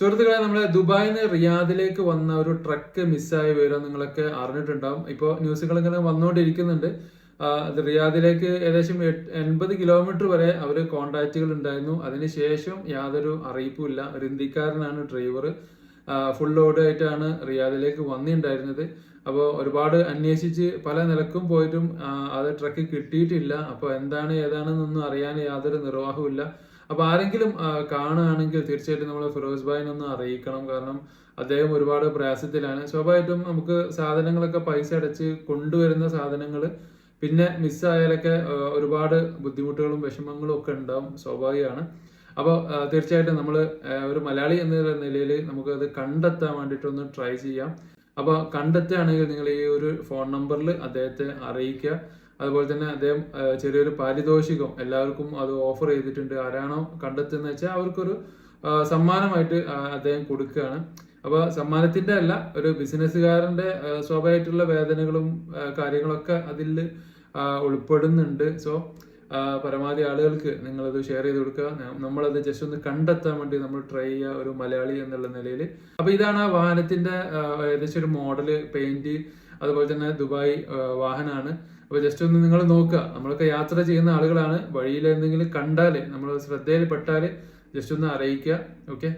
സുഹൃത്തുക്കളെ നമ്മുടെ ദുബായിൽ നിന്ന് റിയാദിലേക്ക് വന്ന ഒരു ട്രക്ക് മിസ്സായ വിവരം നിങ്ങളൊക്കെ അറിഞ്ഞിട്ടുണ്ടാവും. ഇപ്പോൾ ന്യൂസുകൾ ഇങ്ങനെ വന്നുകൊണ്ടിരിക്കുന്നുണ്ട് റിയാദിലേക്ക് ഏകദേശം എൺപത് കിലോമീറ്റർ വരെ അവർ കോണ്ടാക്റ്റുകൾ ഉണ്ടായിരുന്നു. അതിനുശേഷം യാതൊരു അറിയിപ്പും ഇല്ല. ഒരു ഇന്ത്യക്കാരനാണ് ഡ്രൈവർ. ഫുൾ ലോഡ് ആയിട്ടാണ് റിയാദിലേക്ക് വന്നിട്ടുണ്ടായിരുന്നത്. അപ്പോൾ ഒരുപാട് അന്വേഷിച്ച് പല നിലക്കും പോയിട്ടും അത് ട്രക്ക് കിട്ടിയിട്ടില്ല. അപ്പോൾ എന്താണ് ഏതാണെന്നൊന്നും അറിയാൻ യാതൊരു നിർവാഹവുമില്ല അപ്പോൾ ആരെങ്കിലും കാണുകയാണെങ്കിൽ തീർച്ചയായിട്ടും നമ്മൾ ഫിറോസ് ഭായിനെ ഒന്ന് അറിയിക്കണം. കാരണം അദ്ദേഹം ഒരുപാട് പ്രയാസത്തിലാണ്. സ്വാഭാവികമായിട്ടും നമുക്ക് സാധനങ്ങളൊക്കെ പൈസ അടച്ച് കൊണ്ടുവരുന്ന സാധനങ്ങൾ പിന്നെ മിസ്സായാലൊക്കെ ഒരുപാട് ബുദ്ധിമുട്ടുകളും വിഷമങ്ങളും ഒക്കെ ഉണ്ടാവും സ്വാഭാവികമാണ്. അപ്പോൾ തീർച്ചയായിട്ടും നമ്മൾ ഒരു മലയാളി എന്ന നിലയിൽ അത് കണ്ടെത്താൻ വേണ്ടിയിട്ടൊന്ന് ട്രൈ ചെയ്യാം. അപ്പോൾ കണ്ടെത്തുകയാണെങ്കിൽ നിങ്ങൾ ഈ ഒരു ഫോൺ നമ്പറിൽ അദ്ദേഹത്തെ അറിയിക്കുക. അതുപോലെ തന്നെ അദ്ദേഹം ചെറിയൊരു പാരിതോഷികം എല്ലാവർക്കും അത് ഓഫർ ചെയ്തിട്ടുണ്ട്. ആരാണോ കണ്ടെത്തുന്നത് വെച്ചാൽ അവർക്കൊരു സമ്മാനമായിട്ട് അദ്ദേഹം കൊടുക്കുകയാണ്. അപ്പോൾ സമ്മാനത്തിന്റെ അല്ല ഒരു ബിസിനസ്സുകാരന്റെ സ്വാഭാവികമായിട്ടുള്ള വേദനകളും കാര്യങ്ങളൊക്കെ അതിൽ ഉൾപ്പെടുന്നുണ്ട്. സോ പരമാവധി ആളുകൾക്ക് നിങ്ങളത് ഷെയർ ചെയ്ത് കൊടുക്കുക. നമ്മളത് ജസ്റ്റ് ഒന്ന് കണ്ടെത്താൻ വേണ്ടി നമ്മൾ ട്രൈ ചെയ്യുക ഒരു മലയാളി എന്നുള്ള നിലയിൽ അപ്പോൾ ഇതാണ് ആ വാഹനത്തിന്റെ ഏകദേശം ഒരു മോഡൽ പെയിന്റ് അതുപോലെ തന്നെ ദുബായ് വാഹനമാണ് അപ്പോൾ ജസ്റ്റ് ഒന്ന് നിങ്ങൾ നോക്കുക. നമ്മളൊക്കെ യാത്ര ചെയ്യുന്ന ആളുകളാണ്. വഴിയിൽ എന്തെങ്കിലും കണ്ടാൽ നമ്മൾ ശ്രദ്ധയിൽ പെട്ടാൽ ജസ്റ്റ് ഒന്ന് അറിയിക്കുക. ഓക്കെ